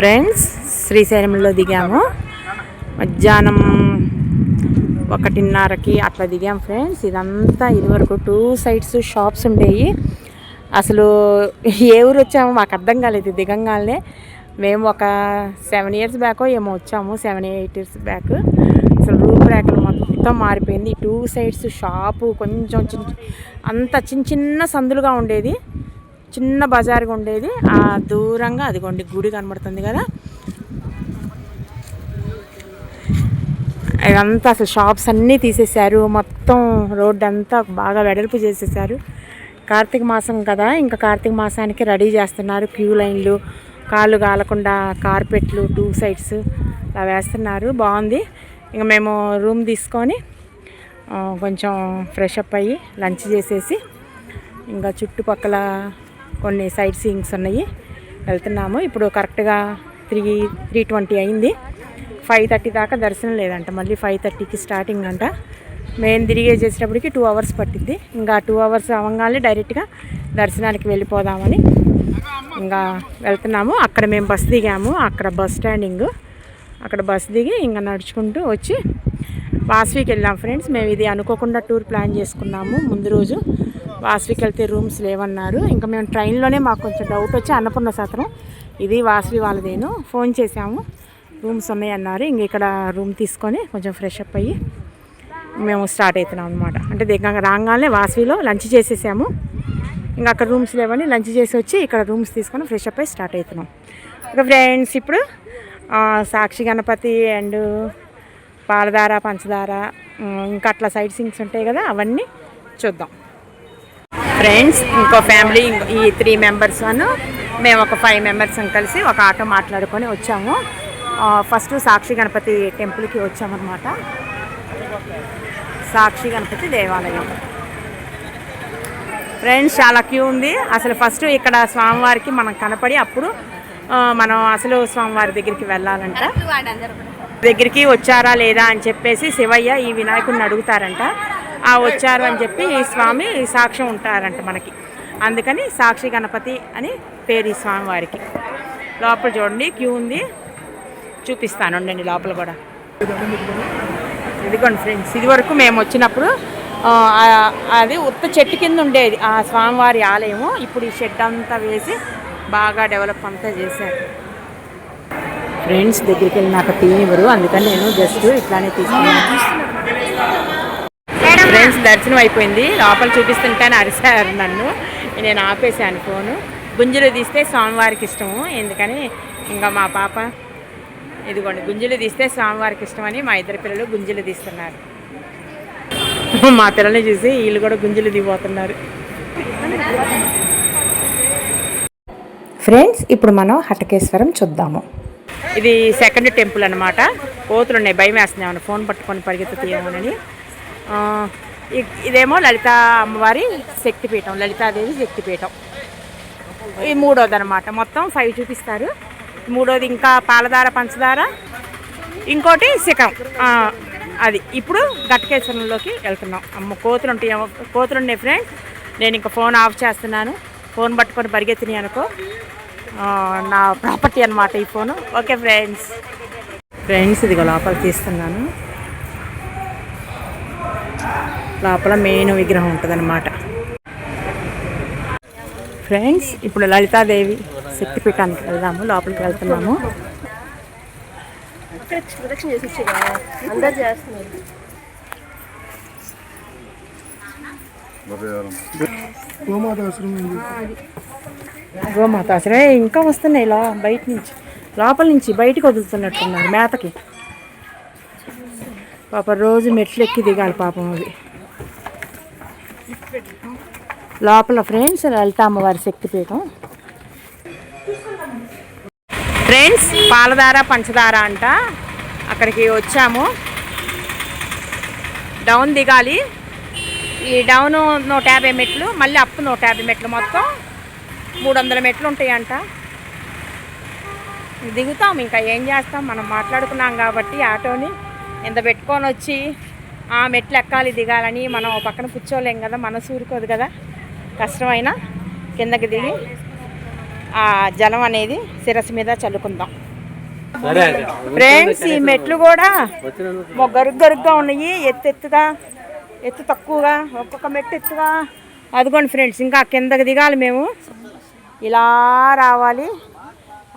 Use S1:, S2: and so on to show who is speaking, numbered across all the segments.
S1: Friends శ్రీశైలంలో దిగాము. మధ్యాహ్నం ఒకటిన్నరకి అట్లా దిగాం ఫ్రెండ్స్. ఇదంతా ఇదివరకు టూ సైడ్స్ షాప్స్ ఉండేవి అసలు ఏ ఊరు వచ్చామో మాకు అర్థం కాలేదు దిగంగానే మేము ఒక సెవెన్ ఇయర్స్ బ్యాక్ ఏమో వచ్చాము సెవెన్ ఎయిట్ ఇయర్స్ బ్యాక్. అసలు రూపురేఖలు మొత్తం మారిపోయింది. టూ సైడ్స్ షాపు కొంచెం చిన్న అంత చిన్న చిన్న సందులుగా ఉండేది. చిన్న బజార్గా ఉండేది ఆ దూరంగా అదిగోండి గుడి కనబడుతుంది కదా. ఇదంతా అసలు షాప్స్ అన్నీ తీసేశారు. మొత్తం రోడ్డు అంతా బాగా వెడల్పు చేసేసారు కార్తీక మాసం కదా ఇంకా కార్తీక మాసానికి రెడీ చేస్తున్నారు. క్యూ లైన్లు కాళ్ళు కాలకుండా కార్పెట్లు టూ సైడ్స్ అలా వేస్తున్నారు. బాగుంది. ఇంకా మేము రూమ్ తీసుకొని కొంచెం ఫ్రెష్ అప్ అయ్యి లంచ్ చేసేసి ఇంకా చుట్టుపక్కల కొన్ని సైట్ సీయింగ్స్ ఉన్నాయి. వెళ్తున్నాము. ఇప్పుడు కరెక్ట్గా త్రీ త్రీ ట్వంటీ అయింది. ఫైవ్ థర్టీ దాకా దర్శనం లేదంట. మళ్ళీ ఫైవ్ థర్టీకి స్టార్టింగ్ అంట. మేము తిరిగే చేసేటప్పటికి టూ అవర్స్ పట్టింది ఇంకా టూ అవర్స్ అవ్వగానే డైరెక్ట్గా దర్శనానికి వెళ్ళిపోదామని ఇంకా వెళ్తున్నాము. అక్కడ మేము బస్ దిగాము. అక్కడ బస్ స్టాండింగ్. అక్కడ బస్ దిగి ఇంకా నడుచుకుంటూ వచ్చి వాస్వికి వెళ్ళాం ఫ్రెండ్స్. మేము ఇది అనుకోకుండా టూర్ ప్లాన్ చేసుకున్నాము. ముందు రోజు వాస్వికి వెళ్తే రూమ్స్ లేవన్నారు. ఇంకా మేము ట్రైన్లోనే మాకు కొంచెం డౌట్ వచ్చి అన్నపూర్ణ సత్రం ఇది వాస్వి వాళ్ళదేను. ఫోన్ చేసాము రూమ్స్ ఉన్నాయి అన్నారు ఇంక ఇక్కడ రూమ్ తీసుకొని కొంచెం ఫ్రెష్ అప్ అయ్యి మేము స్టార్ట్ అవుతున్నాం అనమాట అంటే దగ్గర రాగానే వాస్విలో లంచ్ చేసేసాము. ఇంకా అక్కడ రూమ్స్ లేవని లంచ్ చేసి వచ్చి ఇక్కడ రూమ్స్ తీసుకొని ఫ్రెష్ అప్ అయ్యి స్టార్ట్ అవుతున్నాం. ఇక ఫ్రెండ్స్ ఇప్పుడు సాక్షి గణపతి అండ్ పాలధార పంచదార ఇంకా అట్లా సైడ్ సింగ్స్ ఉంటాయి కదా అవన్నీ చూద్దాం. ఫ్రెండ్స్ ఇంకో ఫ్యామిలీ ఈ త్రీ మెంబర్స్ అను మేము ఒక ఫైవ్ మెంబర్స్ కలిసి ఒక ఆటో మాట్లాడుకొని వచ్చాము. ఫస్ట్ సాక్షి గణపతి టెంపుల్కి వచ్చామన్నమాట. సాక్షి గణపతి దేవాలయం. ఫ్రెండ్స్ చాలా క్యూ ఉంది. అసలు ఫస్ట్ ఇక్కడ స్వామివారికి మనం కనపడి అప్పుడు మనం అసలు స్వామివారి దగ్గరికి వెళ్ళాలంట దగ్గరికి వచ్చారా లేదా అని చెప్పేసి శివయ్య ఈ వినాయకుడిని అడుగుతారంట. ఆ వచ్చారు అని చెప్పి ఈ స్వామి సాక్ష్యం ఉంటారంట మనకి. అందుకని సాక్షి గణపతి అని పేరు ఈ స్వామివారికి లోపల చూడండి క్యూ ఉంది. చూపిస్తాను ఉండండి లోపల కూడా. ఇదిగోండి ఫ్రెండ్స్ ఇది వరకు మేము వచ్చినప్పుడు అది ఉత్త చెట్టు కింద ఉండేది. ఆ స్వామివారి ఆలయము. ఇప్పుడు ఈ షెడ్ అంతా వేసి బాగా డెవలప్ అంతా చేశారు. ఫ్రెండ్స్ దగ్గరికి వెళ్ళి నాకు టీ ఇవ్వరు. అందుకని నేను జస్ట్ ఇట్లానే తీసుకున్నాను. ఫ్రెండ్స్ దర్శనం అయిపోయింది. లోపల చూపిస్తుంటే అరిసారు నన్ను. నేను ఆపేసాను ఫోను. గుంజులు తీస్తే స్వామివారికి ఇష్టము. ఎందుకని ఇంకా మా పాప ఇదిగోండి గుంజులు తీస్తే స్వామివారికి ఇష్టమని మా ఇద్దరు పిల్లలు గుంజులు తీస్తున్నారు. మా పిల్లల్ని చూసి వీళ్ళు కూడా గుంజులు దిగిపోతున్నారు ఫ్రెండ్స్ ఇప్పుడు మనం హటకేశ్వరం చూద్దాము. ఇది సెకండ్ టెంపుల్ అనమాట కోతులు ఉన్నాయి భయం వేస్తుంది ఏమన్నా ఫోన్ పట్టుకొని పరిగెత్తుతాయేమోనని ఇ- ఇదేమో లలిత అమ్మవారి శక్తిపీఠం లలితాదేవి శక్తిపీఠం. ఈ మూడోది అనమాట మొత్తం ఫైవ్ చూపిస్తారు. మూడోది ఇంకా పాలధార పంచదార ఇంకోటి శిఖం అది. ఇప్పుడు ఘటకేశ్వరంలోకి వెళ్తున్నాం. అమ్మ కోతులు ఉంటాయి కోతులు ఉన్నాయి ఫ్రెండ్స్ నేను ఇంకా ఫోన్ ఆఫ్ చేస్తున్నాను. ఫోన్ పట్టుకొని పరిగెత్తినాయి అనుకో. నా ప్రాపర్టీ అనమాట ఈ ఫోను. Okay friends. ఫ్రెండ్స్ ఇదిగో లోపల తీస్తున్నాను. లోపల మెయిన్ విగ్రహం ఉంటుందన్నమాట. ఫ్రెండ్స్ ఇప్పుడు లలితాదేవి శక్తిపీఠానికి వెళ్దాము. లోపలికి వెళ్తున్నాము.
S2: ప్రదక్షిణ చేసి వచ్చేదా
S1: గోమాత అసలే ఇంకా వస్తున్నాయి లో బయట నుంచి. లోపల నుంచి బయటకు వదులుతున్నట్టున్నారు మేతకి. పాప రోజు మెట్లు ఎక్కి దిగాలి పాపం అవి. లోపల ఫ్రెండ్స్ లలిత అమ్మవారి శక్తిపీఠం. ఫ్రెండ్స్ పాలధార పంచదార అంట. అక్కడికి వచ్చాము. డౌన్ దిగాలి. ఈ డౌన్ నూట యాభై మెట్లు మళ్ళీ అప్ నూట యాభై మెట్లు మొత్తం. మూడు వందల మెట్లు ఉంటాయంట దిగుతాం ఇంకా ఏం చేస్తాం? మనం మాట్లాడుకున్నాం కాబట్టి ఆటోని ఇంత పెట్టుకొని వచ్చి ఆ మెట్లు ఎక్కాలి దిగాలని మనం పక్కన కూర్చోలేం కదా మనసు ఊరుకోదు కదా. కష్టమైనా కిందకి దిగి ఆ జలం అనేది శిరస్సు మీద చల్లుకుందాం. ఫ్రెండ్స్ ఈ మెట్లు కూడా మొ- గరుగ్ గరుగ్గా ఉన్నాయి. ఎత్తు ఎత్తుగా ఎత్తు తక్కువగా ఒక్కొక్క మెట్టు ఎత్తుగా. అదిగోండి ఫ్రెండ్స్ ఇంకా కిందకి దిగాలి మేము. ఇలా రావాలి.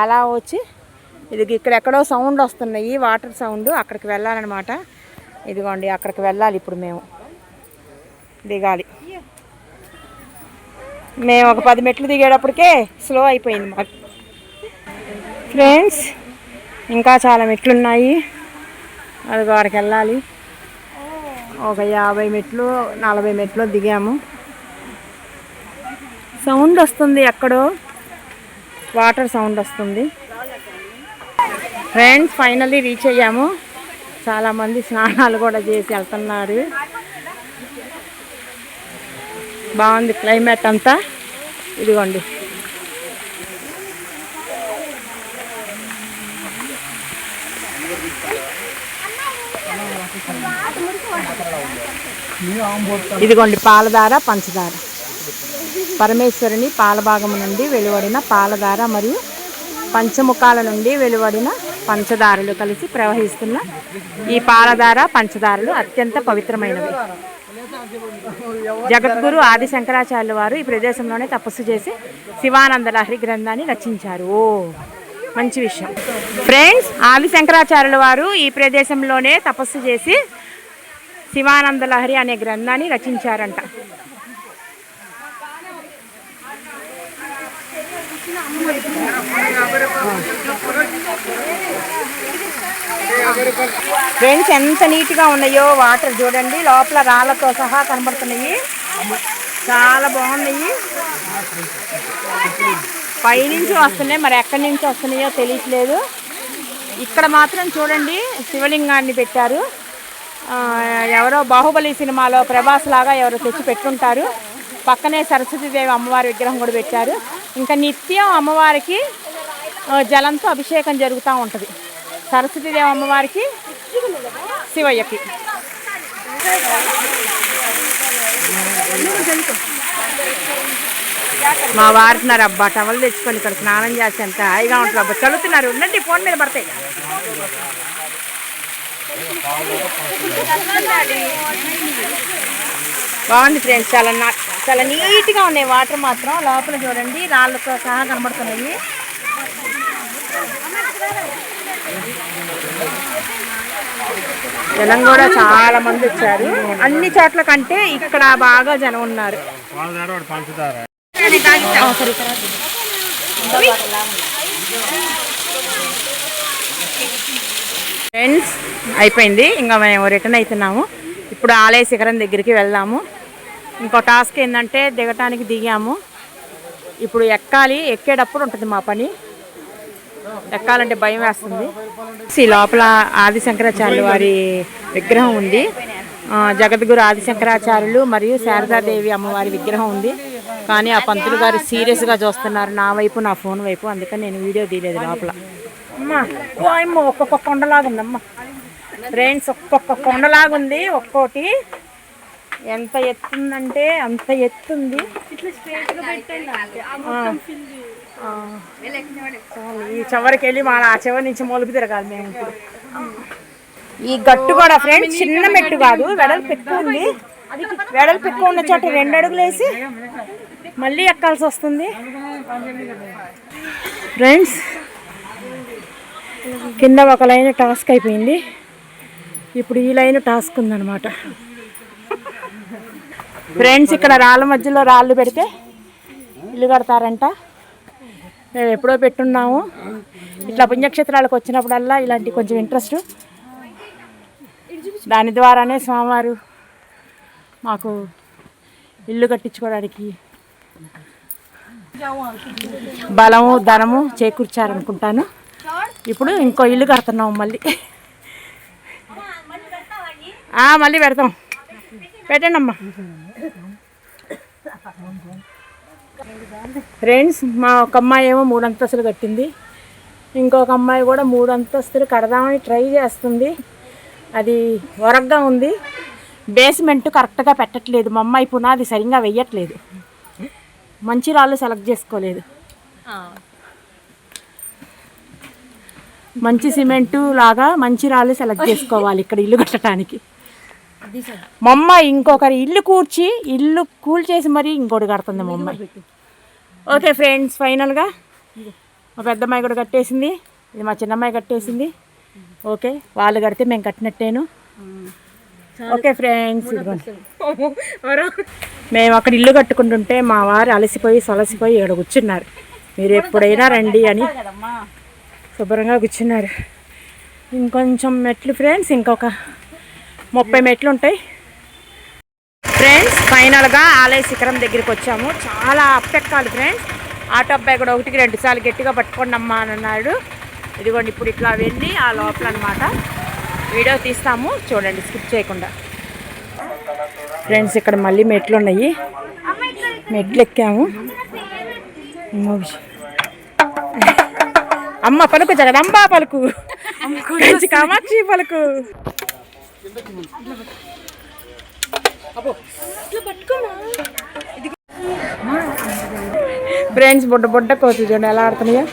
S1: అలా వచ్చి ఇది ఇక్కడ ఎక్కడో సౌండ్ వస్తున్నాయి వాటర్ సౌండ్ అక్కడికి వెళ్ళాలన్నమాట. ఇదిగోండి అక్కడికి వెళ్ళాలి ఇప్పుడు మేము. దిగాలి. మేము ఒక పది మెట్లు దిగేటప్పటికే స్లో అయిపోయింది మాకు. ఫ్రెండ్స్ ఇంకా చాలా మెట్లు ఉన్నాయి అది వాడికి వెళ్ళాలి. ఒక యాభై మెట్లు నలభై మెట్లు దిగాము. సౌండ్ వస్తుంది ఎక్కడో. వాటర్ సౌండ్ వస్తుంది. ఫ్రెండ్స్ ఫైనల్లీ రీచ్ అయ్యాము. చాలామంది స్నానాలు కూడా చేసి వెళ్తున్నారు. బాగుంది క్లైమేట్ అంతా. ఇదిగోండి. ఇదిగోండి పాలధార పంచదార. పరమేశ్వరుని పాలభాగము నుండి వెలువడిన పాలధార మరియు పంచముఖాల నుండి వెలువడిన పంచదారలు కలిసి ప్రవహిస్తున్న ఈ పాలధార పంచదారలు అత్యంత పవిత్రమైనవి. జగద్గురు ఆది శంకరాచార్యుల వారు ఈ ప్రదేశంలోనే తపస్సు చేసి శివానంద లహరి గ్రంథాన్ని రచించారు. ఓ మంచి విషయం. ఫ్రెండ్స్ ఆది శంకరాచార్యుల వారు ఈ ప్రదేశంలోనే తపస్సు చేసి శివానంద లహరి అనే గ్రంథాన్ని రచించారంట. ఫ్రెండ్స్ ఎంత నీట్గా ఉన్నాయో వాటర్ చూడండి. లోపల రాళ్ళతో సహా కనబడుతున్నాయి. చాలా బాగున్నాయి. పైనుంచి వస్తున్నాయి. మరి ఎక్కడి నుంచి వస్తున్నాయో తెలియట్లేదు. ఇక్కడ మాత్రం చూడండి శివలింగాన్ని పెట్టారు. ఎవరో బాహుబలి సినిమాలో ప్రభాస్ లాగా ఎవరో తెచ్చి పెట్టుంటారు. పక్కనే సరస్వతీదేవి అమ్మవారి విగ్రహం కూడా పెట్టారు. ఇంకా నిత్యం అమ్మవారికి జలంతో అభిషేకం జరుగుతూ ఉంటుంది. సరస్వతీదేవి అమ్మవారికి శివయ్యకి. మా వారుతున్నారు అబ్బా టవల్ తెచ్చుకొని ఇక్కడ స్నానం చేస్తే ఎంత హాయిగా ఉంటుంది అబ్బా. చదువుతున్నారు ఉండండి ఫోన్ మీద పడతాయి బాగుంది ఫ్రెండ్స్. చాలా నా చాలా నీట్గా ఉన్నాయి వాటర్ మాత్రం. లోపల చూడండి రాళ్ళతో సహా కనబడుతున్నాయి. జనం కూడా చాలా మంది వచ్చారు. అన్ని చోట్ల కంటే ఇక్కడ బాగా జనం ఉన్నారు. ఫ్రెండ్స్ అయిపోయింది. ఇంకా మేము రిటర్న్ అవుతున్నాము. ఇప్పుడు ఆలయ శిఖరం దగ్గరికి వెళ్దాము. ఇంకో టాస్క్ ఏంటంటే దిగటానికి దిగాము. ఇప్పుడు ఎక్కాలి ఎక్కేటప్పుడు ఉంటుంది మా పని. ఎక్కాలంటే భయం వేస్తుంది. ఈ లోపల ఆది శంకరాచార్యులు వారి విగ్రహం ఉంది. జగద్గురు ఆది శంకరాచార్యులు మరియు శారదాదేవి అమ్మవారి విగ్రహం ఉంది. కానీ ఆ పంతులు గారు సీరియస్గా చూస్తున్నారు. నా వైపు నా ఫోన్ వైపు. అందుకని నేను వీడియో తీయలేదు లోపల. అమ్మా ఓ అమ్మ ఒక్కొక్క కొండలాగా ఉందమ్మా ఫ్రెండ్స్ ఒక్కొక్క కొండలాగుంది ఒక్కోటి. ఎంత ఎత్తుందంటే అంత ఎత్తుంది. ఈ చివరికి వెళ్ళి మా ఆ చివరి నుంచి మొలుపు తిరగాలి మేము ఇప్పుడు. ఈ గట్టు కూడా ఫ్రెండ్స్ చిన్న మెట్టు కాదు వెడల్పు ఎక్కువ ఉంది. వెడల్పు ఎక్కువ ఉన్న చోట రెండు అడుగులు వేసి మళ్ళీ ఎక్కాల్సి వస్తుంది. ఫ్రెండ్స్ కింద ఒక లైన్ టాస్క్ అయిపోయింది. ఇప్పుడు ఈ లైన్ టాస్క్ ఉందన్నమాట. ఫ్రెండ్స్ ఇక్కడ రాళ్ళ మధ్యలో రాళ్ళు పెడితే ఇల్లు కడతారంట. మేము ఎప్పుడో పెట్టున్నాము. ఇట్లా పుణ్యక్షేత్రాలకు వచ్చినప్పుడల్లా ఇలాంటి కొంచెం ఇంట్రెస్ట్ దాని ద్వారానే స్వామివారు మాకు ఇల్లు కట్టించుకోవడానికి బలము ధనము చేకూర్చారనుకుంటాను. ఇప్పుడు ఇంకో ఇల్లు కడుతున్నాం మళ్ళీ. మళ్ళీ పెడతాం. పెట్టండి అమ్మా ఫ్రెండ్స్ మా ఒక అమ్మాయి ఏమో మూడు అంతస్తులు కట్టింది. ఇంకొక అమ్మాయి కూడా మూడు అంతస్తులు కడదామని ట్రై చేస్తుంది. అది వరగ్గా ఉంది. బేస్మెంట్ కరెక్ట్గా పెట్టట్లేదు. మా అమ్మాయి పునాది సరిగ్గా వెయ్యట్లేదు మంచి రాళ్ళు సెలెక్ట్ చేసుకోలేదు. మంచి సిమెంటు లాగా మంచి రాళ్ళు సెలెక్ట్ చేసుకోవాలి ఇక్కడ ఇల్లు కట్టడానికి. మా అమ్మ ఇంకొకరి ఇల్లు కూర్చి ఇల్లు కూల్ చేసి మరీ ఇంకోటి కడుతుంది మా అమ్మాయి ఓకే ఫ్రెండ్స్ ఫైనల్గా మా పెద్దమ్మాయి కూడా కట్టేసింది. ఇది మా చిన్నమ్మాయి కట్టేసింది. ఓకే వాళ్ళు కడితే మేము కట్టినట్టేను. ఓకే ఫ్రెండ్స్ మేము అక్కడ ఇల్లు కట్టుకుంటుంటే మా వారు అలసిపోయి సొలసిపోయి ఇక్కడ కూర్చున్నారు. మీరు ఎప్పుడైనా రండి అని శుభ్రంగా కూర్చున్నారు. ఇంకొంచెం మెట్లు ఫ్రెండ్స్ ఇంకొక ముప్పై మెట్లు ఉంటాయి. ఫ్రెండ్స్ ఫైనల్గా ఆలయ శిఖరం దగ్గరికి వచ్చాము. చాలా అప్పెక్కాలి ఫ్రెండ్స్ ఆటో అబ్బాయి కూడా ఒకటికి రెండు సార్లు గట్టిగా పట్టుకోండి అమ్మా అని అన్నాడు. ఇదిగోండి ఇప్పుడు ఇట్లా వెళ్ళి ఆ లోపల అనమాట వీడియో తీస్తాము. చూడండి స్కిప్ చేయకుండా. ఫ్రెండ్స్ ఇక్కడ మళ్ళీ మెట్లు ఉన్నాయి. మెట్లు ఎక్కాము. అమ్మో. పలుకు జగదంబా పలుకు. కామాక్షి పలుకు. ఫ్రెండ్స్ బుడ్డ బుడ్డ కోతులు చూడండి ఎలా ఆడుతున్నాయో.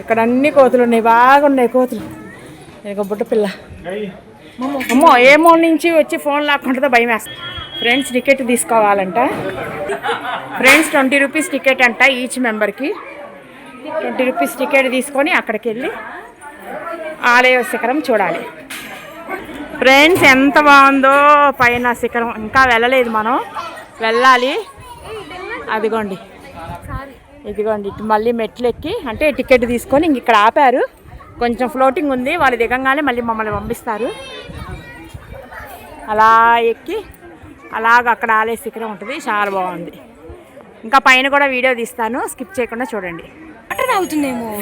S1: ఇక్కడ అన్ని కోతులు ఉన్నాయి బాగున్నాయి కోతులు. ఇక బుడ్డ పిల్ల. అమ్మో ఏమో నుంచి వచ్చి ఫోన్ లాక్కుంటుందో భయం వేస్తుంది. ఫ్రెండ్స్ టికెట్ తీసుకోవాలంట. ఫ్రెండ్స్ ట్వంటీ రూపీస్ టికెట్ అంట ఈచ్ మెంబర్కి ట్వంటీ రూపీస్ టికెట్ తీసుకొని అక్కడికి వెళ్ళి ఆలయ శిఖరం చూడాలి. ఫ్రెండ్స్ ఎంత బాగుందో పైన శిఖరం. ఇంకా వెళ్ళలేదు మనం. వెళ్ళాలి. అదిగోండి. ఇదిగోండి ఇటు మళ్ళీ మెట్లు ఎక్కి అంటే టికెట్ తీసుకొని ఇంక ఇక్కడ ఆపారు. కొంచెం ఫ్లోటింగ్ ఉంది వాళ్ళు దిగంగానే మళ్ళీ మమ్మల్ని పంపిస్తారు. అలా ఎక్కి అలాగ అక్కడ ఆలయ శిఖరం ఉంటుంది చాలా బాగుంది. ఇంకా పైన కూడా వీడియో తీస్తాను స్కిప్ చేయకుండా చూడండి.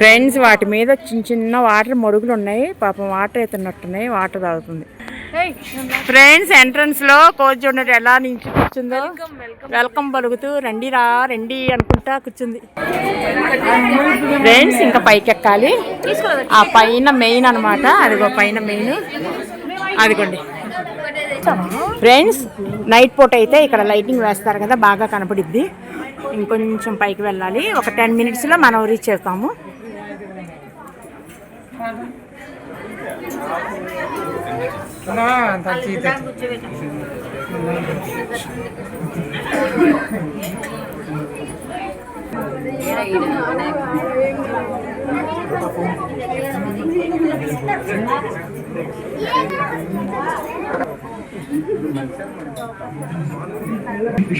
S1: ఫ్రెండ్స్ వాటి మీద చిన్న చిన్న వాటర్ మడుగులు ఉన్నాయి. పాపం వాటర్ అవుతున్నట్టున్నాయి వాటర్ తాగుతుంది. ఫ్రెండ్స్ ఎంట్రన్స్లో కోచ్ చూడండి ఎలా నుంచి కూర్చుందో? వెల్కమ్ పలుకుతూ రండి రా రండి అనుకుంటా కూర్చుంది. ఫ్రెండ్స్ ఇంకా పైకి ఎక్కాలి. ఆ పైన మెయిన్ అన్నమాట. అదిగో పైన మెయిన్ అదిగోండి. ఫ్రెండ్స్ నైట్ పూట అయితే ఇక్కడ లైటింగ్ వేస్తారు కదా బాగా కనపడిద్ది. ఇంకొంచెం పైకి వెళ్ళాలి. ఒక టెన్ మినిట్స్లో మనం రీచ్ అవుతాము.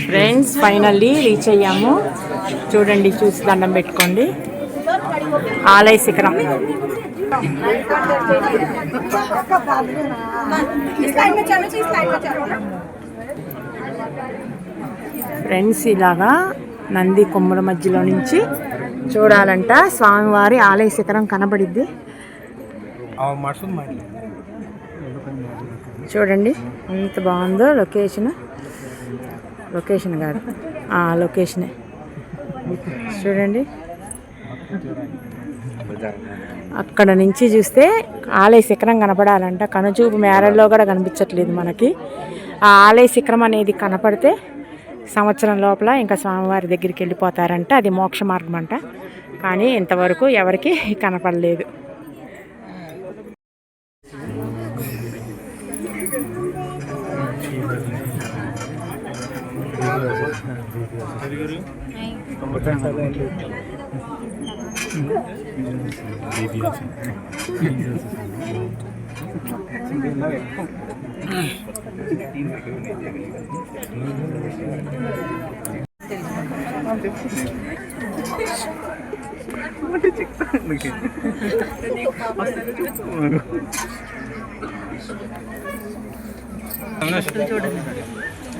S1: ఫ్రెండ్స్ ఫైనల్లీ రీచ్ అయ్యాము. చూడండి చూసి దండం పెట్టుకోండి. ఆలయ శిఖరం. ఫ్రెండ్స్ ఇలాగా నంది కొమ్ముల మధ్యలో నుంచి చూడాలంట. స్వామివారి ఆలయ శిఖరం కనబడిద్ది. చూడండి ఎంత బాగుందో లొకేషన్. లొకేషన్ కాదు. ఆ లొకేషనే. చూడండి. అక్కడ నుంచి చూస్తే ఆలయ శిఖరం కనపడాలంట. కనుచూపు మేరల్లో కూడా కనిపించట్లేదు మనకి. ఆ ఆలయ శిఖరం అనేది కనపడితే సంవత్సరం లోపల ఇంకా స్వామివారి దగ్గరికి వెళ్ళిపోతారంట. అది మోక్ష మార్గం అంట. కానీ ఇంతవరకు ఎవరికి కనపడలేదు.
S3: ముందుకు పద
S1: అది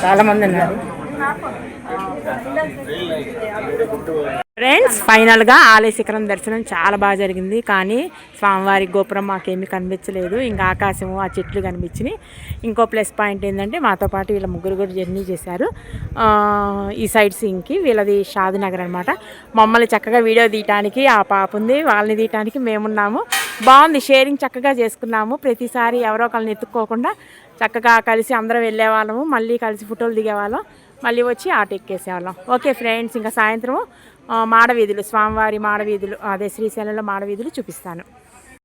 S1: చాలా మంది ఉన్నారు. ఫ్రెండ్స్ ఫైనల్గా ఆలయ శిఖరం దర్శనం చాలా బాగా జరిగింది. కానీ స్వామివారి గోపురం మాకేమీ కనిపించలేదు. ఇంకా ఆకాశము ఆ చెట్లు కనిపించినాయి. ఇంకో ప్లస్ పాయింట్ ఏంటంటే మాతో పాటు వీళ్ళ ముగ్గురు కూడా జర్నీ చేశారు. ఈ సైడ్ సింగ్కి వీళ్ళది షాదినగర్ అనమాట మమ్మల్ని చక్కగా వీడియో తీయటానికి ఆ పాప ఉంది వాళ్ళని తీయటానికి మేమున్నాము. బాగుంది షేరింగ్ చక్కగా చేసుకున్నాము. ప్రతిసారి ఎవరో ఒకరిని ఎత్తుక్కోకుండా చక్కగా కలిసి అందరం వెళ్ళేవాళ్ళము. మళ్ళీ కలిసి ఫోటోలు దిగేవాళ్ళం. మళ్ళీ వచ్చి ఆటో ఎక్కేసేవాళ్ళం. ఓకే ఫ్రెండ్స్ ఇంకా సాయంత్రం మాడవీధులు స్వామివారి మాడవీధులు అదే శ్రీశైలంలో మాడవీధులు చూపిస్తాను.